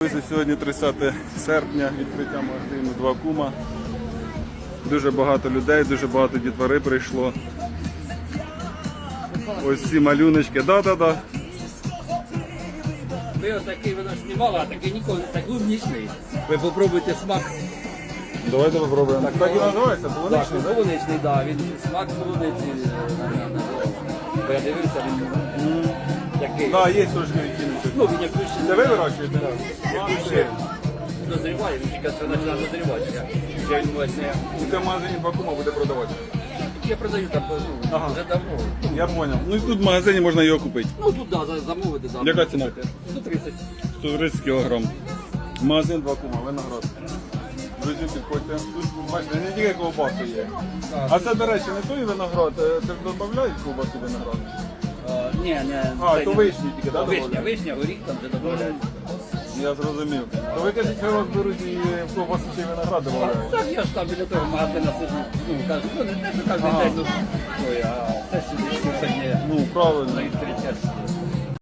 Друзі, Сьогодні 30 серпня, відкриття магазину Два кума. Дуже багато людей, дуже багато дітвори прийшло. Ось ці малюночки. Да-да-да. Ви отакий воно знімали, а такий ніколи не так клубнічний. Ви попробуйте смак. Давайте попробуємо. Так, і називається, Так, полуничний, так? полуничний, да, він смак полуниці. Бо я дивився, він такий. Так, є трошки відтіночок. Ну, він як ключі. Це ви вирощуєте? Ще дозріває, він тільки це починає дозрівати. Я- він може не... У цьому магазині Два кума буде продавати. Я продаю там ну, Ага. вже давно. Я зрозумів. Ну і тут в магазині можна його купити. Ну тут да, за- замовити, да. Яка ціна? 130. 130 кг. Магазин Два кума, виноград. Друзі, підходьте. Тут, бачите, не тільки ковбаси є. А це, до речі, не той виноград, е, це додають ковбасу виноград. Ні, не. А, то вишні тільки, так? Вишня, вишня, горіх там вже додається. Я зрозумів. То ви кажете, що вас беруть і в ковбасу ще й виноград додають? Так я ж там біля того магазина сижу. ну кажу, ну не те, що кожен день, ну, ой, а це сюди сьогодні Ну, правильно. на відкриття.